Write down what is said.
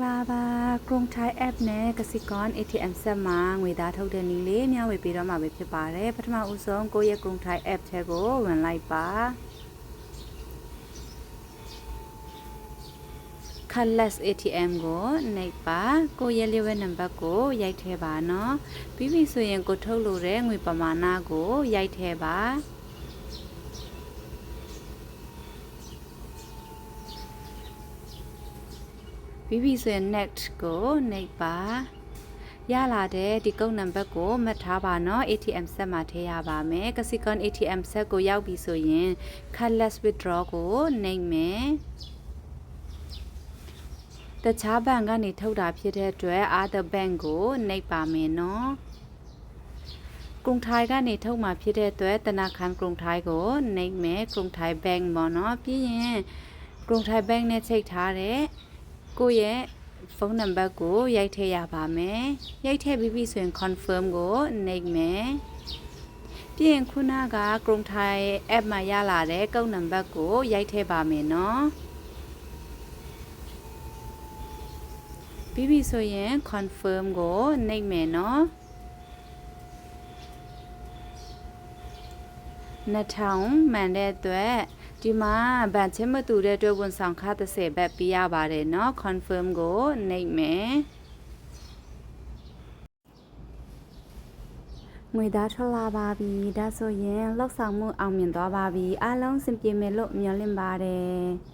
လာပါကရုံထိုင် app နဲ့ကစီကွန် ATM ဆက်မှာငွေသားထုတ်တဲ့နည်းလေးမျှဝေပေးတော့မှာပဲဖြစ်ပါတယ်ပထမဦးဆုံးကိုယ့်ရဲ့ကရုံထိုင် app ထဲကိုဝင်လိုက်ပါ Colors ATM ကိုနှိပ်ပါကိုယ့်ရဲ့လျှို့ဝှက်နံပါတ်ကိုရိုက်ထည့်ပါနော်ပြီးပြီဆိုရင်ကိုထုတ်လို့တဲ့ငွေပမာဏကိုရိုက်ထည့်ပါ ပြီးပြီဆိုရင် next ကိုနှိပ်ပါရလာတဲ့ဒီကုတ်နံပါတ်ကိုမှတ်ထားပါနော် ATM ဆက်မှာထည့်ရပါမယ်ကစီကွန် ATM ဆက်ကိုရောက်ပြီဆိုရင် cardless withdraw ကိုနှိပ်မယ်တခြားဘဏ်ကနေထုတ်တာဖြစ်တဲ့အတွက် other bank ကိုနှိပ်ပါမယ်နော်ကရုံထိုင်းကနေထုတ်มาဖြစ်တဲ့အတွက်တနာခန်ကရုံထိုင်းကိုနှိပ်မယ်ကရုံထိုင်း bank ပေါ့နော်ပြီးရင်ကရုံထိုင်း bank နဲ့ချိန်ထားတဲ့ ကိုယ့်ရဲ့ဖုန်းနံပါတ်ကိုရိုက်ထည့်ရပါမယ်။ရိုက်ထည့်ပြီးပြီဆိုရင် confirm ကိုနှိပ်မယ်။ပြီးရင်ခုနက Chrome Thai app မှာရလာတဲ့ကုတ်နံပါတ်ကိုရိုက်ထည့်ပါမယ်နော်။ပြီးပြီဆိုရင် confirm ကိုနှိပ်မယ်နော်။2000မှန်တဲ့အတွက် ဒီမှာဗန်ချင်းမတူတဲ့အတွက်ဝန်ဆောင်ခ30ဘတ်ပေးရပါတယ်เนาะ confirm ကိုနှိပ်မယ်ငွေသားထွက်လာပါပြီဒါဆိုရင်လောက်ဆောင်မှုအောင်မြင်သွားပါပြီအားလုံးစင်ပြေမယ်လို့မျှော်လင့်ပါတယ်